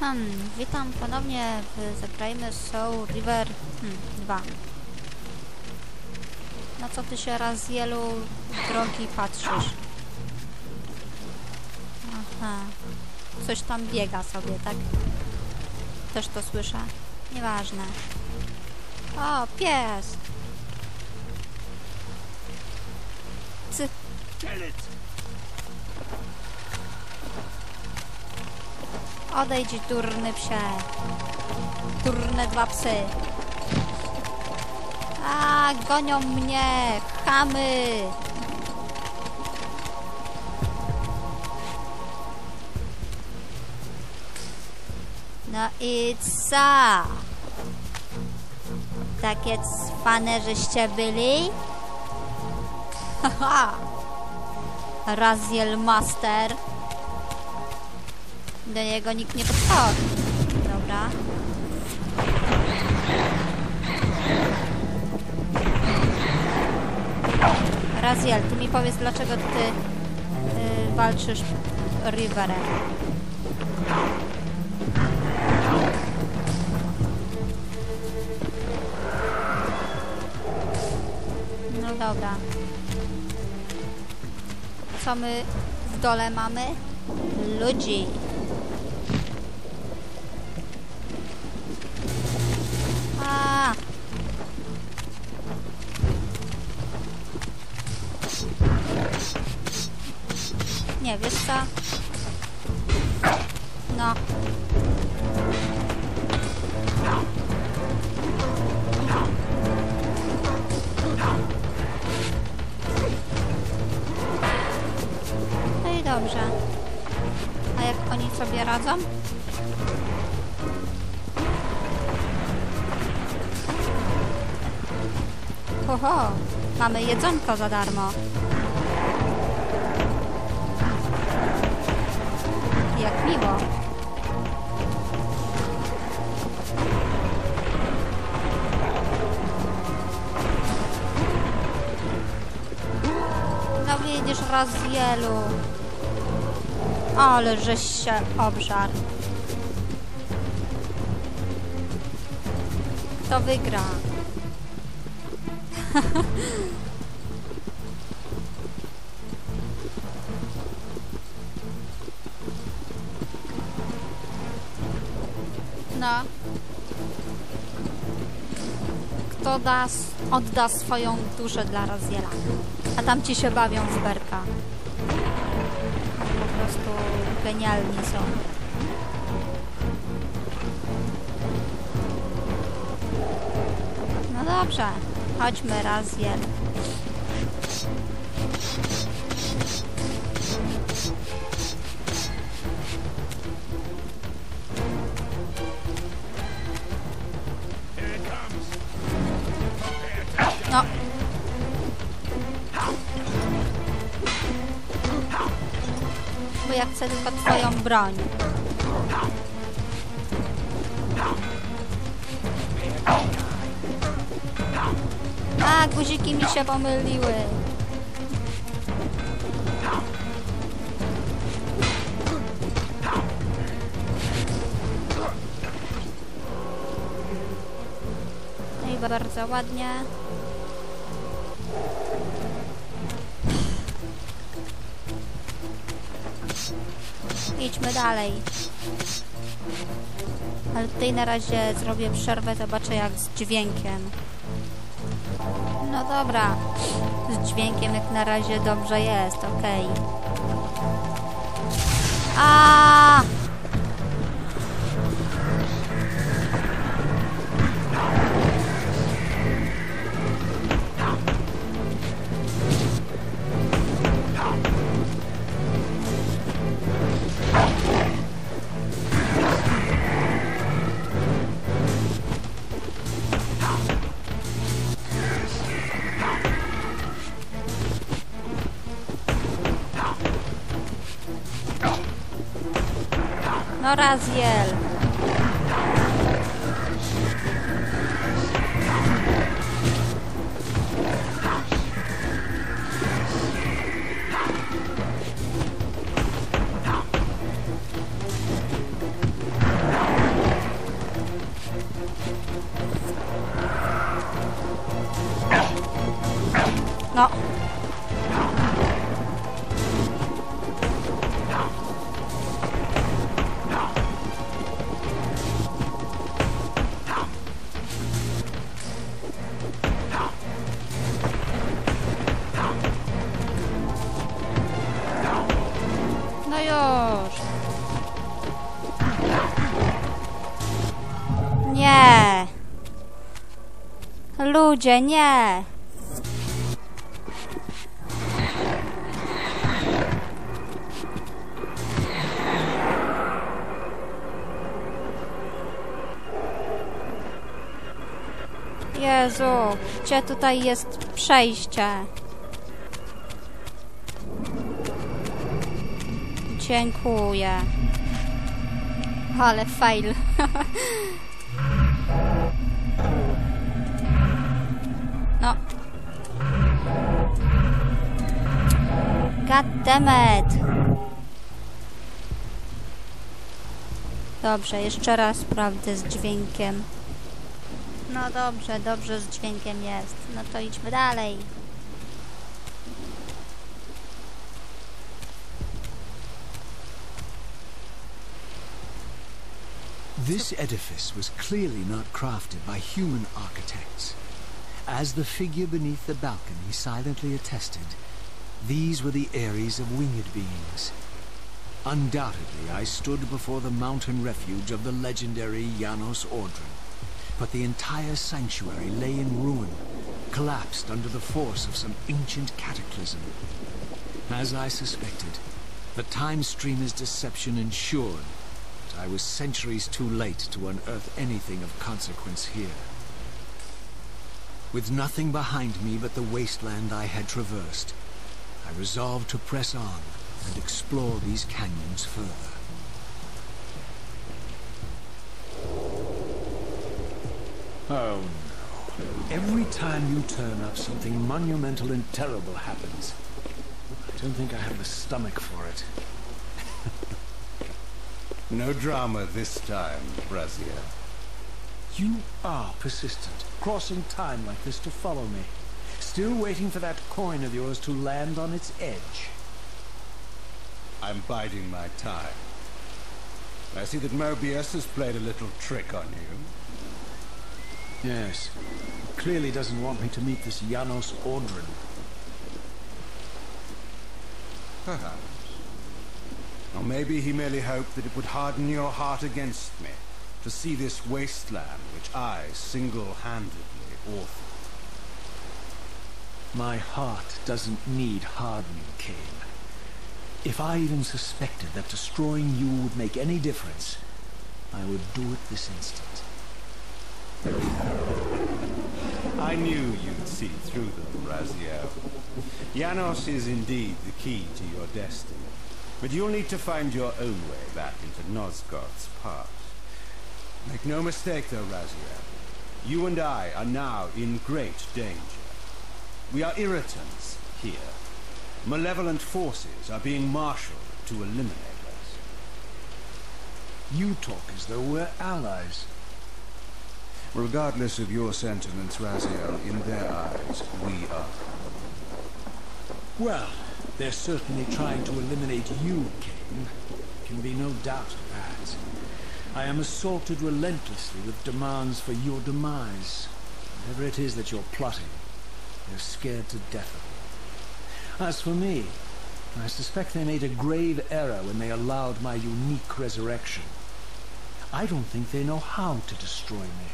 Hmm, witam ponownie w Zagrajmy Soul River hmm, 2. Na co ty się raz wielu drogi patrzysz? Aha. Coś tam biega sobie, tak? Też to słyszę. Nieważne. O, pies! Cy Odejdź, durny psie. Durne dwa psy. A, gonią mnie! Chamy! No i co? Takie cwane żeście byli? Haha! Raziel Master. Do niego nikt nie podchodzi. Dobra. Raziel, ty mi powiedz, dlaczego ty y, walczysz Riverem? No dobra. Co my w dole mamy? Ludzi. Nie, wiesz co? No. No i dobrze. A jak oni sobie radzą? Oho, mamy jedzonko za darmo. Jak miło. No widzisz, Razielu. Ale żeś się obżarł. Kto wygra? No. Kto da, odda swoją duszę dla Raziela? A tam ci się bawią z berka. Po prostu genialni są. No dobrze, chodźmy Raziel. No. Bo ja chcę tylko twoją broń. A, guziki mi się pomyliły. No i bardzo ładnie. Idźmy dalej. Ale tutaj na razie zrobię przerwę, zobaczę jak z dźwiękiem. No dobra, z dźwiękiem jak na razie dobrze jest, okej. Raziel. No. Ludzie, nie! Jezu, gdzie tutaj jest przejście? Dziękuję. Ale fail. damn it. Dobrze, jeszcze raz sprawdzę z dźwiękiem. No dobrze, dobrze z dźwiękiem jest. No to idźmy dalej. This edifice was clearly not crafted by human architects. As the figure beneath the balcony silently attested, these were the Ares of winged beings. Undoubtedly, I stood before the mountain refuge of the legendary Janos Ordren, but the entire sanctuary lay in ruin, collapsed under the force of some ancient cataclysm. As I suspected, the time streamer's deception ensured that I was centuries too late to unearth anything of consequence here. With nothing behind me but the wasteland I had traversed, I resolved to press on and explore these canyons further. Oh no. Every time you turn up, something monumental and terrible happens. I don't think I have the stomach for it. No drama this time, Brazier. You are persistent, crossing time like this to follow me. Still waiting for that coin of yours to land on its edge. I'm biding my time. I see that Mobius has played a little trick on you. Yes. He clearly doesn't want me to meet this Janos Ordren. Perhaps. Or maybe he merely hoped that it would harden your heart against me, to see this wasteland which I single-handedly authored. My heart doesn't need hardening, Cain. If I even suspected that destroying you would make any difference, I would do it this instant. I knew you'd see through them, Raziel. Janos is indeed the key to your destiny. But you'll need to find your own way back into Nosgoth's past. Make no mistake, though, Raziel. You and I are now in great danger. We are irritants here. Malevolent forces are being marshaled to eliminate us. You talk as though we're allies. Regardless of your sentiments, Raziel, in their eyes, we are. Well, they're certainly trying to eliminate you, Cain. Can be no doubt of that. I am assaulted relentlessly with demands for your demise. Whatever it is that you're plotting, they're scared to death of me. As for me, I suspect they made a grave error when they allowed my unique resurrection. I don't think they know how to destroy me.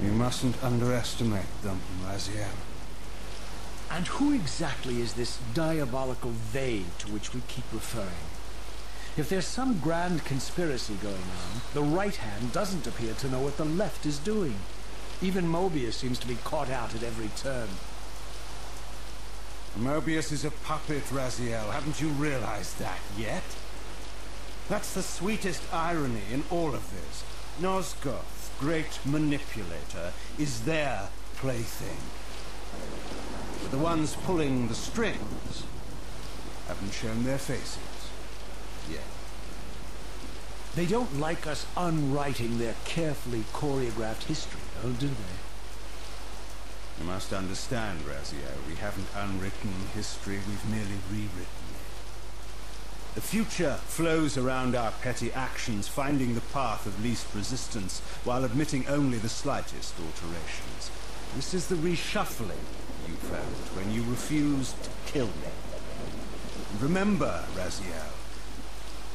You mustn't underestimate them, Raziel. And who exactly is this diabolical they to which we keep referring? If there's some grand conspiracy going on, the right hand doesn't appear to know what the left is doing. Even Mobius seems to be caught out at every turn. Mobius is a puppet, Raziel. Haven't you realized that yet? That's the sweetest irony in all of this. Nosgoth, great manipulator, is their plaything. But the ones pulling the strings haven't shown their faces yet. They don't like us unwriting their carefully choreographed history, though, do they? You must understand, Raziel, we haven't unwritten history, we've merely rewritten it. The future flows around our petty actions, finding the path of least resistance, while admitting only the slightest alterations. This is the reshuffling you felt when you refused to kill me. Remember, Raziel,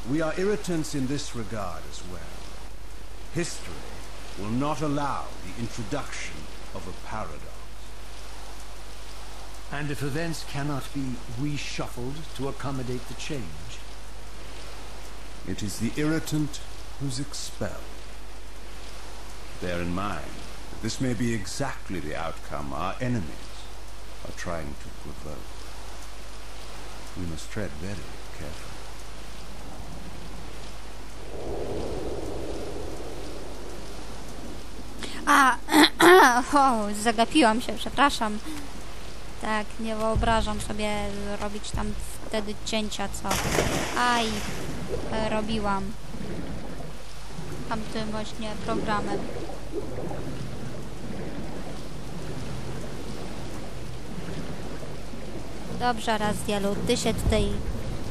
we are irritants in this regard as well. History will not allow the introduction of a paradox. And if events cannot be reshuffled to accommodate the change, It is the irritant who's expelled. Bear in mind that this may be exactly the outcome our enemies are trying to provoke. We must tread very carefully. A, o, zagapiłam się, przepraszam. Tak, nie wyobrażam sobie robić tam wtedy cięcia, co... Aj, robiłam. Tamtym właśnie programem. Dobrze, raz wielu, ty się tutaj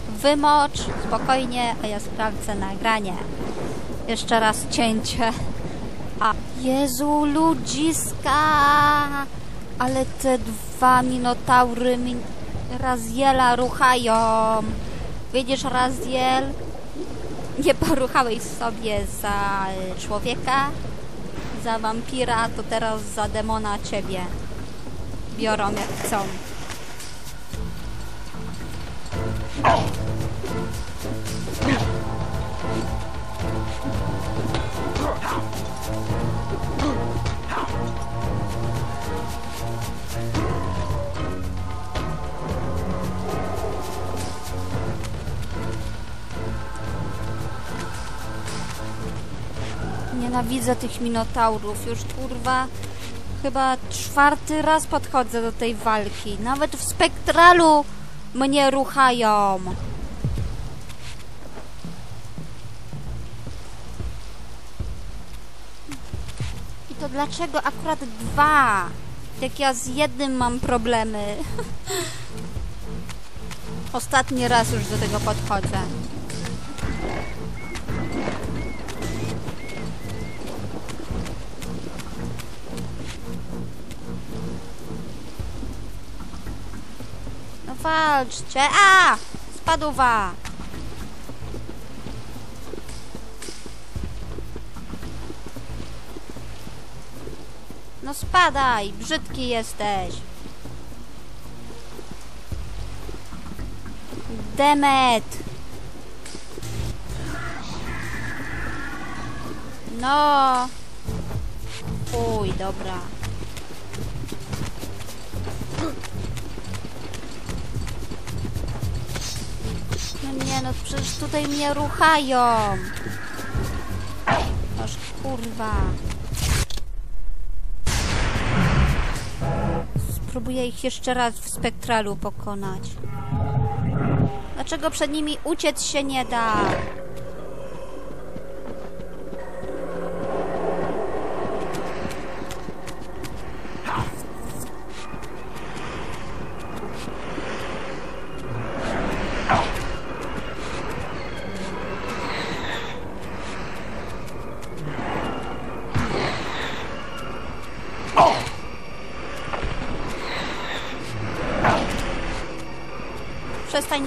wymocz, spokojnie, a ja sprawdzę nagranie. Jeszcze raz cięcie. Jezu, ludziska! Ale te dwa minotaury min Raziela ruchają. Widzisz, Raziel? Nie poruchałeś sobie za człowieka, za wampira, to teraz za demona ciebie. Biorą jak chcą. Nienawidzę tych minotaurów. Już kurwa chyba czwarty raz podchodzę do tej walki. Nawet w spektralu mnie ruchają. I to dlaczego akurat dwa? Jak ja z jednym mam problemy. Ostatni raz już do tego podchodzę. Walczcie. A! Spadła. No spadaj, brzydki jesteś. Demet. No. Uj, dobra. No przecież tutaj mnie ruchają. Aż kurwa. Spróbuję ich jeszcze raz w spektralu pokonać. Dlaczego przed nimi uciec się nie da?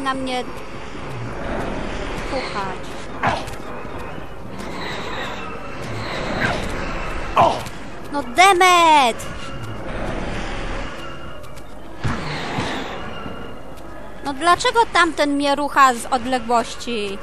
Na mnie puchać. No demet! No dlaczego tamten mnie rucha z odległości?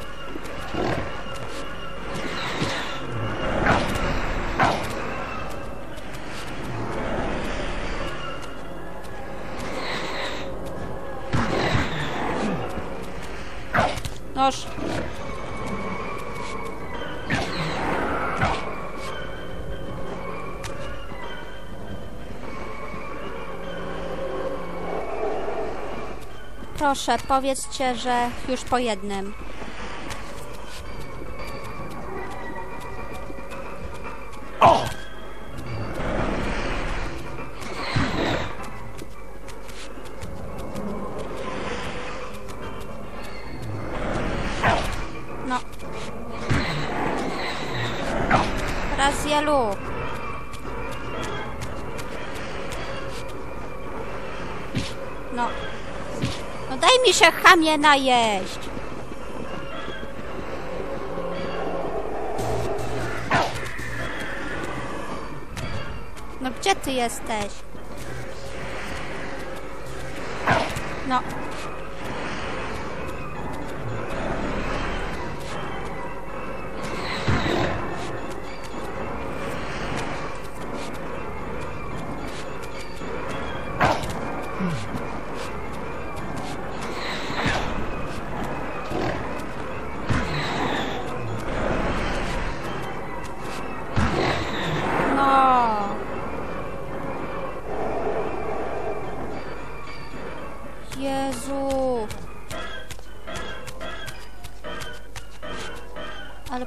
Proszę, powiedzcie, że już po jednym. No. Raz. Mi się chamie najeść! No gdzie ty jesteś? No.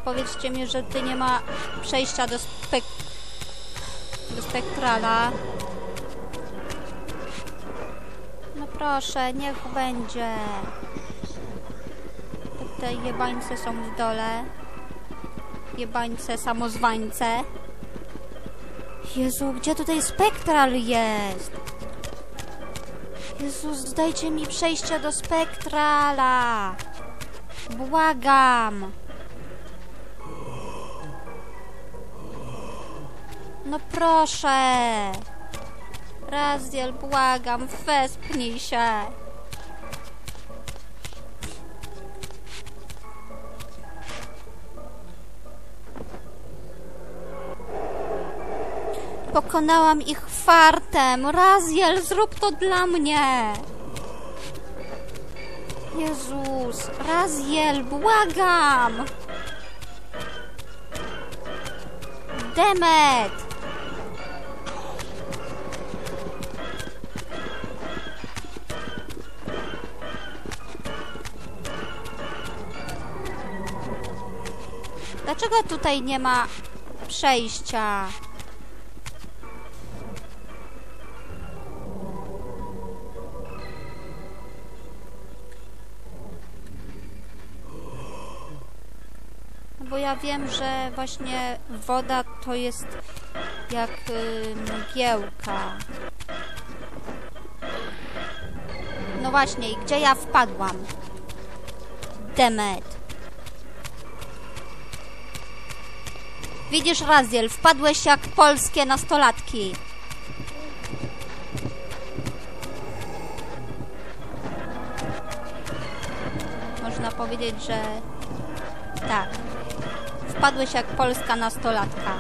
Powiedzcie mi, że ty nie ma przejścia do spek... do spektrala. No proszę, niech będzie. Te jebańce są w dole. Jebańce, samozwańce. Jezu, gdzie tutaj spektral jest? Jezus, dajcie mi przejście do spektrala. Błagam. No proszę. Razdiel, błagam, wespnij się. Pokonałam ich fartem. Raziel, zrób to dla mnie. Jezus, Raziel, błagam. Demet. Dlaczego tutaj nie ma przejścia? No Bo ja wiem, że właśnie woda to jest jak y, mgiełka. No właśnie, gdzie ja wpadłam? Demet. Widzisz, Raziel, wpadłeś jak polskie nastolatki. Można powiedzieć, że tak. Wpadłeś jak polska nastolatka.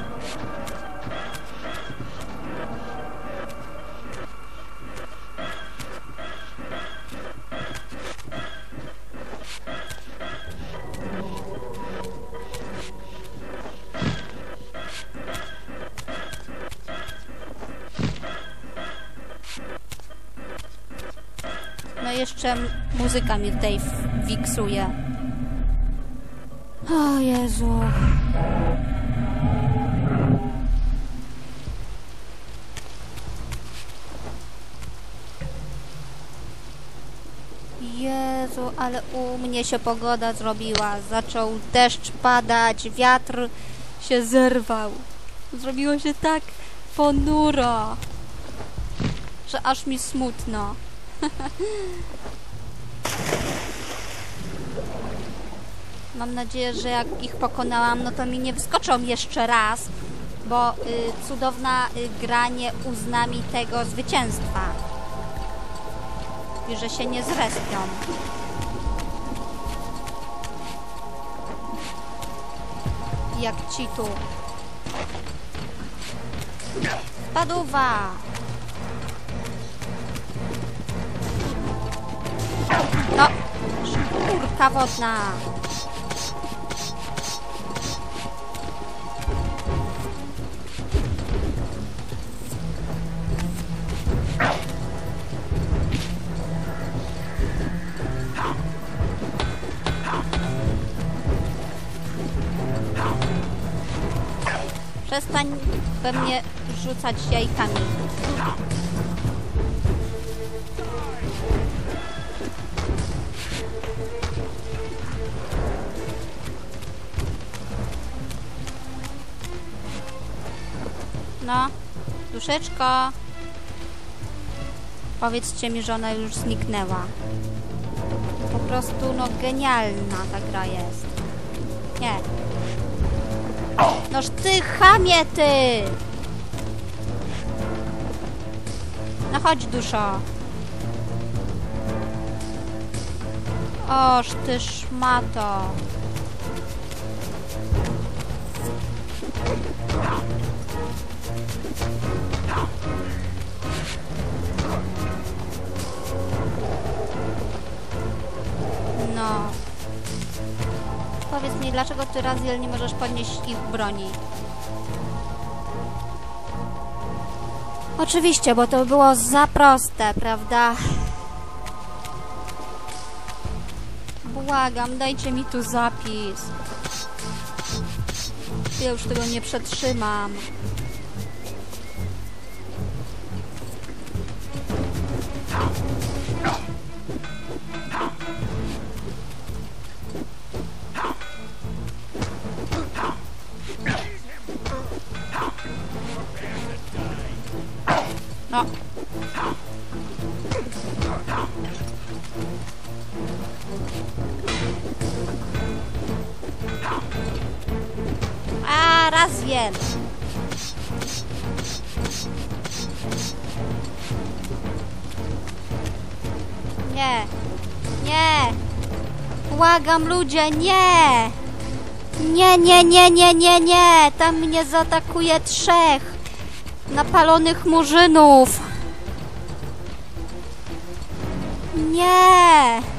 Jeszcze muzyka mi tutaj wiksuje. O Jezu. Jezu, ale u mnie się pogoda zrobiła. Zaczął deszcz padać, wiatr się zerwał. Zrobiło się tak ponuro, że aż mi smutno. Mam nadzieję, że jak ich pokonałam, no to mi nie wskoczą jeszcze raz, bo y, cudowna y, gra uzna mi tego zwycięstwa. I że się nie zrespią. Jak ci tu. Paduwa! No, szkórka wodna. We mnie rzucać jajkami. No, duszeczko. Powiedzcie mi, że ona już zniknęła. Po prostu, no, genialna ta gra jest. Nie. Noż ty chamie, ty! No chodź, duszo. Oż ty szmato. No. Powiedz mi, dlaczego ty Raziel nie możesz podnieść ich broni? Oczywiście, bo to było za proste, prawda? Błagam, dajcie mi tu zapis. Ja już tego nie przetrzymam. A, raz wiem. Nie. Nie. Błagam ludzie, nie. Nie, nie, nie, nie, nie, nie. Tam mnie zaatakuje trzech napalonych murzynów. Nie.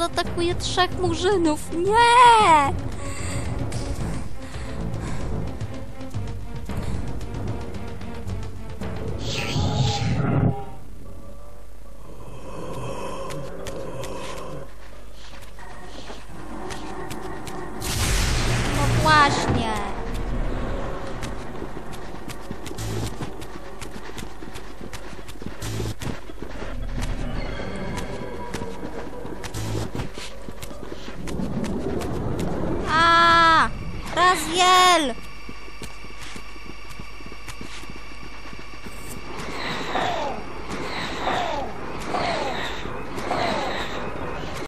Zaatakuje trzech murzynów. Nie.